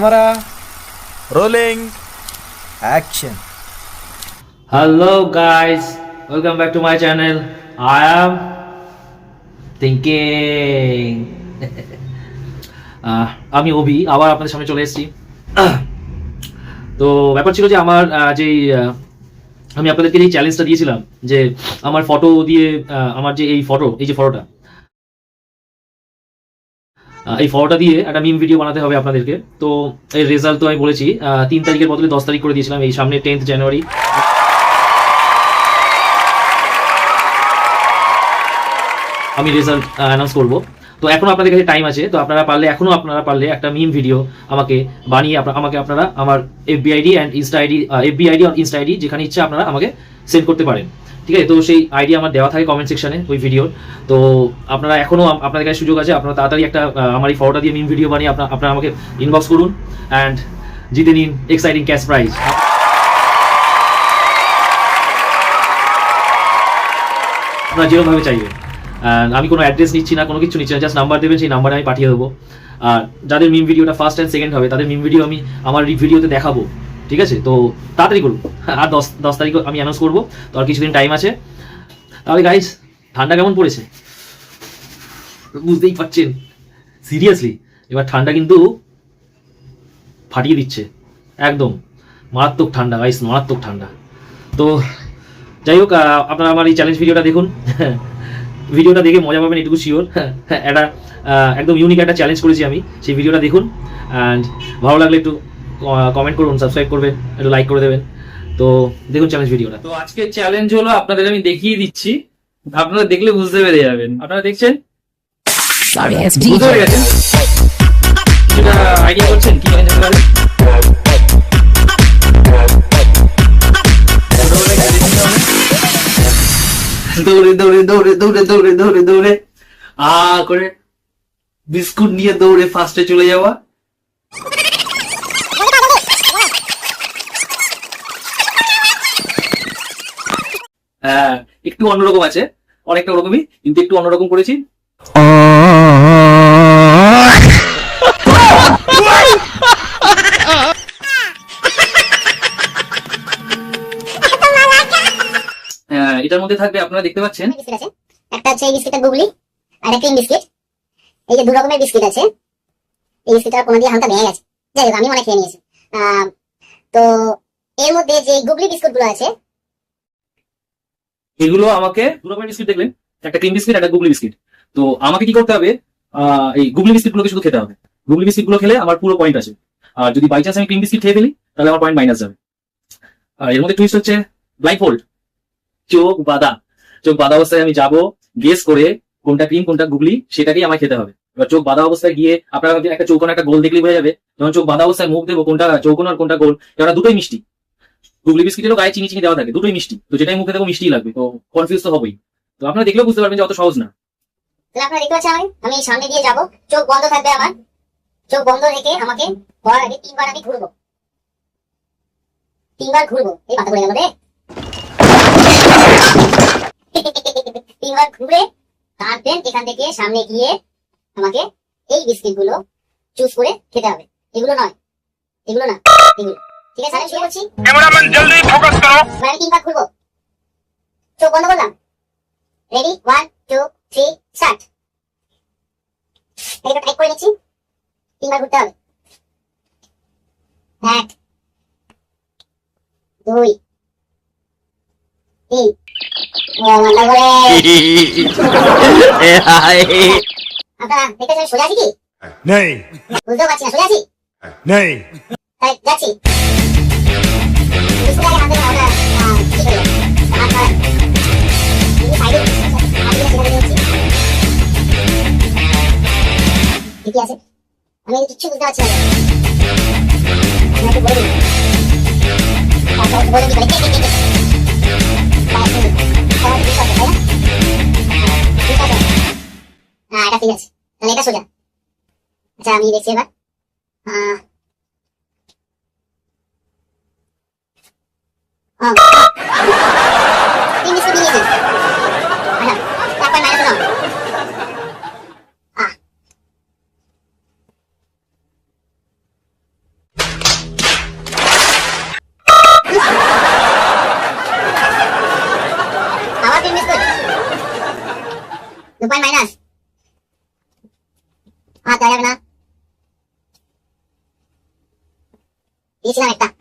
Camera rolling action guys, welcome back to my channel. I am thinking. Ah, আমি অভি আবার আপনাদের সামনে চলে এসেছি তো ব্যাপার ছিল যে আমার যেই আমি আপনাদেরকে যে চ্যালেঞ্জটা দিয়েছিলাম যে আমার ফটো দিয়ে আমার যে এই ফটো এই যে ফটোটা এই ফটোটা দিয়ে একটা মিম ভিডিও বানাতে হবে আপনাদেরকে। তো এর রেজাল্ট তো আমি বলেছি তিন তারিখের বদলে দশ তারিখ করে দিয়েছিলাম, এই সামনে টেন্থ জানুয়ারি আমি রেজাল্ট অ্যানাউন্স করব। তো এখনও আপনাদের কাছে টাইম আছে, তো আপনারা পারলে, এখনও আপনারা পারলে একটা মিম ভিডিও আমাকে বানিয়ে আমাকে আপনারা আমার FB ID and insta ID FB ID insta ID যেখানে ইচ্ছা আপনারা আমাকে সেন্ড করতে পারেন। ঠিক আছে? তো সেই আইডি আমার দেওয়া থাকে কমেন্ট সেকশনে ওই ভিডিওর তো আপনারা এখনও আম- আপনাদের কাছে সুযোগ আছে, আপনারা তাড়াতাড়ি একটা আমার এই ফটোটা দিয়ে মিম ভিডিও বানিয়ে আপনারা আপনারা আমাকে ইনবক্স করুন অ্যান্ড জিতে নিন এক্সাইটিং ক্যাশ প্রাইজ আপনারা যেরকমভাবে চাইবেন। আমি কোনো অ্যাড্রেস নিচ্ছি না, কোনো কিছু নিচ্ছি না জাস্ট নাম্বার দেবেন, সেই নাম্বারে আমি পাঠিয়ে দেবো। আর যাদের মিম ভিডিওটা ফার্স্ট অ্যান্ড সেকেন্ড হবে, তাদের মিম ভিডিও আমি আমার ভিডিওতে দেখাবো। ঠিক আছে? তো তাড়াতাড়ি করুন। আর দশ দশ তারিখ আমি অ্যানাউন্স করব। তো আর কিছুদিন টাইম আছে। তাহলে গাইস ঠান্ডা কেমন পড়েছে? বুঝতেই পারছেন। সিরিয়াসলি এবার ঠান্ডা কিন্তু ফাটিয়ে দিচ্ছে। একদম। মারাত্মক ঠান্ডা গাইস মারাত্মক ঠান্ডা। তো যাই হোক আপনারা আমার এই চ্যালেঞ্জ ভিডিওটা দেখুন। ভিডিওটা দেখে মজা পাবেন, এটুকু শিওর একটা একদম ইউনিক একটা চ্যালেঞ্জ করেছি আমি। সেই ভিডিওটা দেখুন। অ্যান্ড ভালো লাগলে একটু কমেন্ট করুন সাবস্ক্রাইব করবেন একটু লাইক করে দেবেন। তো দেখুন চ্যালেঞ্জ ভিডিওটা তো আজকে চ্যালেঞ্জ হলো আপনাদের আমি দেখিয়ে দিচ্ছি। আপনারা দেখলে বুঝতে পেরে যাবেন। আপনারা দেখছেন? বুঝতে পেরে গেছেন? যেটা আইডিয়া করছেন? কি হয় যেতে পারে দৌড়ে দৌড়ে দৌড়ে দৌড়ে দৌড়ে দৌড়ে দৌড়ে। আ করে বিস্কুট নিয়ে দৌড়ে ফার্স্টে চলে যাওয়া। একটু অন্যরকম আছে, অনেকটা ওরকমই, কিন্তু একটু অন্যরকম করেছি। হ্যাঁ এটার মধ্যে থাকবে, আপনারা দেখতে পাচ্ছেন। একটা হচ্ছে এই বিস্কিটটা গুগলি, আর একটা বিস্কিট। এই যে দু রকমের বিস্কিট আছে, এই বিস্কিটটা কোনো দিয়ে হালকা ভেঙে গেছে। যাই হোক, আমি অনেক খেয়ে নিয়েছি। তো এর মধ্যে যে গুগলি বিস্কুটগুলো আছে এগুলো আমাকে দু রকমের বিস্কিট দেখলেন, একটা ক্রিম বিস্কিট একটা গুগলি বিস্কিট তো আমাকে কি করতে হবে? এই গুগলি বিস্কিট গুলোকে শুধু খেতে হবে। গুগলি বিস্কিটগুলো খেলে আমার পুরো পয়েন্ট আছে। আর যদি বাই চান্স আমি ক্রিম বিস্কিট খেয়ে ফেলি, তাহলে আমার পয়েন্ট মাইনাস যাবে। আর এর মধ্যে টুইস্ট হচ্ছে ব্লাইন্ড ফোল্ড চোখ বাদা চোখ বাদা অবস্থায় আমি যাব গেস করে কোনটা ক্রিম কোনটা গুগলি সেটাকেই আমায় খেতে হবে। এবার চোখ বাঁধা অবস্থায় গিয়ে আপনারা একটা চৌকোনা একটা গোল দেখলেই বোঝা যাবে। যখন চোখ বাঁধা অবস্থায় মুখ দেবো, কোনটা চৌকোনা আর কোনটা গোল। এবার দুটোই মিষ্টি। গুগলি বিস্কিটেরও গায়ে চিনি চিনি দেওয়া থাকে, দুটোই মিষ্টি। তো যেটাই মুখে দেবো মিষ্টি লাগবে, তো কনফিউজ তো হবেই। তো আপনারা দেখলেও বুঝতে পারবেন যে অত সহজ না। আপনারা দেখতে পাচ্ছেন আমি আমি সামনে দিয়ে যাব। চোখ বন্ধ থাকবে আমার। চোখ বন্ধ রেখে আমাকে হওয়ার আগে তিনবার আমি ঘুরবো। তিনবার ঘুরবো। এই গেল রে তিনবার ঘুরে তারপর এখান থেকে সামনে গিয়ে আমাকে এই বিস্কিটগুলো চুজ করে খেতে হবে। এগুলো নয়। এগুলো না, এগুলো। ঠিক আছে শুরু করছি। ক্যামেরাম্যান জলদি ফোকাস করো। আমি তিনবার খুলবো। চোখ বন্ধ করলাম? Ready one two three start এটা টাইপ করে নিচ্ছি। তিনবার ঘুরতে হবে। এক দুই তিন। আপনারা দেখেছেন সোজা আছি কি? নেই। বুঝতেও পারছি না সোজা আছি? নেই। যাচ্ছি। ঠিকই আছে। আমি কিচ্ছু বুঝতে পারছি না। বলে দিই। বলে দিই? হ্যাঁ, হয়। হ্যাঁ, এটা ঠিক আছে। তাহলে এটা সোজা। আচ্ছা আমি দেখছি এবার। Oh. Um, English sabihin yan. Alam. Tapos may ano Ah. Tawa din miss ko. Lupay minus. Ah, kaya na. Di sila nagtak.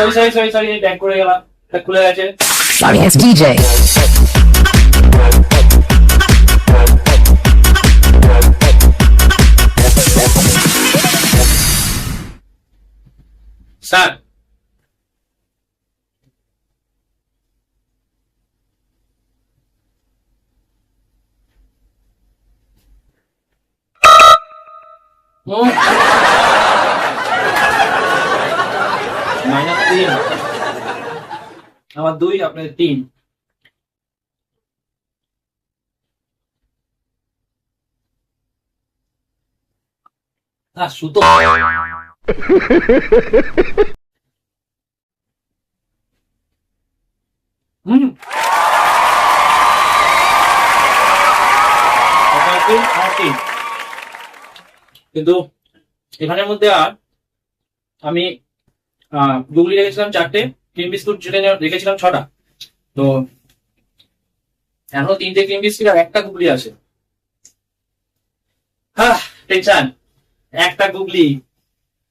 Sorry sorry sorry sorry back করে গেলাম। খুলে গেছে। Sorry, it's DJ. Sir minus তিন। আমার দুই আপনার তিন। সুতো। হুম। কিন্তু এখানের মধ্যে আর আমি গুগলি রেখেছিলাম চারটে, ক্রিম বিস্কুট যেটা রেখেছিলাম ছটা। তো এখনও তিনটে ক্রিম বিস্কুট আর একটা গুগলি আছে। হ্যাঁ টেনশন। একটা গুগলি।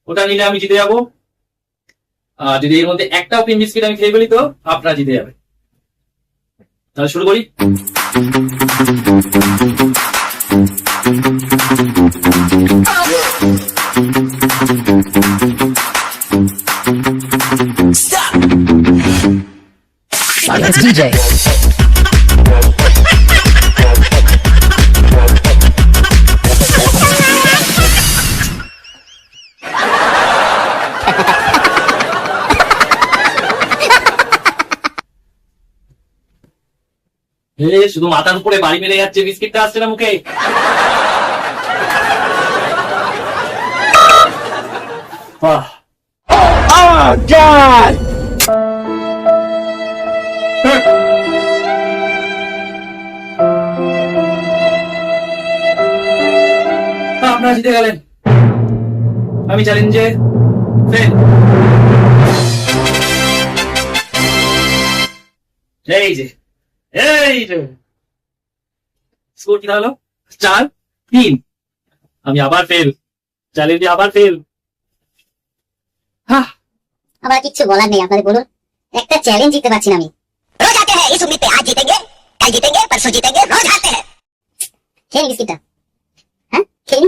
ওটা নিলে আমি জিতে যাব। আর যদি এর মধ্যে একটাও ক্রিম বিস্কিট আমি খেয়ে ফেলি তো, আপনারা জিতে যাবে তাহলে শুরু করি। It's DJ. এ শুধু মাথার উপরে বাড়ি মেরে যাচ্ছে বিস্কিটটা আসছে না মুখে? আহ আপনারা জিতে গেলেন আমি চ্যালেঞ্জে ফেল এই যে এই যে স্কোর কি হলো চার তিন আমি আবার ফেল চ্যালেঞ্জে আবার ফেল হ্যাঁ আবার কিচ্ছু বলার নেই আপনাদের বলুন একটা চ্যালেঞ্জ জিততে পারছি না আমি রোজ आते हैं इस उम्मीद पे आज जीतेंगे कल जीतेंगे परसों जीतेंगे रोज हारते हैं খেয়ে নি বিস্কিটটা হ্যাঁ খেয়ে নি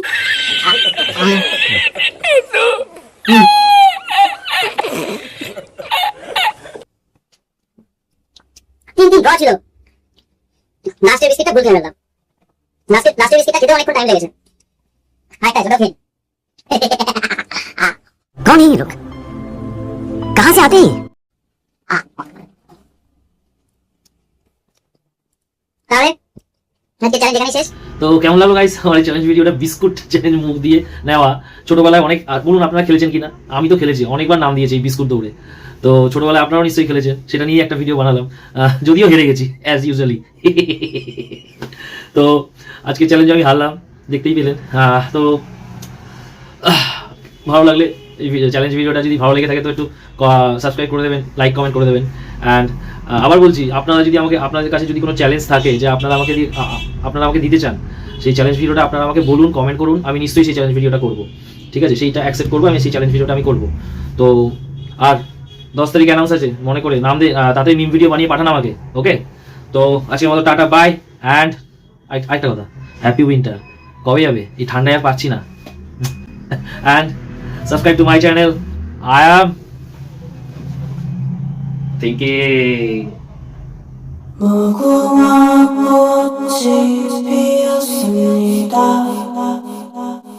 তিন দিন গড় ছিল লাস্টের বিস্কিটটা ভুল খেয়ে ফেললাম লাস্টের লাস্টের বিস্কিটটা খেতে অনেকক্ষণ টাইম লেগেছে হাই তাই ছোট খেয়ে कौन है ये लोग कहाँ से आते हैं ये? তো কেমন লাগল গাইস আমার চ্যালেঞ্জ ভিডিওটা বিস্কুট চ্যালেঞ্জ মুখ দিয়ে নেওয়া। ছোটবেলায় অনেক বলুন আপনারা খেলেছেন কিনা? আমি তো খেলেছি, অনেকবার নাম দিয়েছি এই বিস্কুট দৌড়ে। তো ছোটবেলায় আপনারাও নিশ্চয়ই খেলেছেন সেটা নিয়ে একটা ভিডিও বানালাম। যদিও হেরে গেছি অ্যাজ ইউজুয়ালি তো আজকে চ্যালেঞ্জ আমি হারলাম, দেখতেই পেলেন। তো ভালো লাগলে এই চ্যালেঞ্জ ভিডিওটা যদি ভালো লেগে থাকে তো একটু সাবস্ক্রাইব করে দেবেন লাইক কমেন্ট করে দেবেন। অ্যান্ড আবার বলছি, আপনারা যদি আমাকে, আপনাদের কাছে যদি কোনো চ্যালেঞ্জ থাকে যে আপনারা আমাকে আপনারা আমাকে দিতে চান, সেই চ্যালেঞ্জ ভিডিওটা আপনারা আমাকে বলুন কমেন্ট করুন, আমি নিশ্চয়ই সেই চ্যালেঞ্জ ভিডিওটা করব। ঠিক আছে? সেইটা অ্যাকসেপ্ট করব, আমি সেই চ্যালেঞ্জ ভিডিওটা আমি করব। তো, আর দশ তারিখ অ্যানাউন্স আছে, মনে করে, নাম দিয়ে তাতে মিম ভিডিও বানিয়ে পাঠান আমাকে ওকে তো, আজকের মতো টাটা বাই অ্যান্ড আরেকটা কথা হ্যাপি উইন্টার কবে যাবে? এই ঠান্ডায় আর পাচ্ছি না। And subscribe to my channel. I am thinking. 무궁화 꽃이 피었습니다.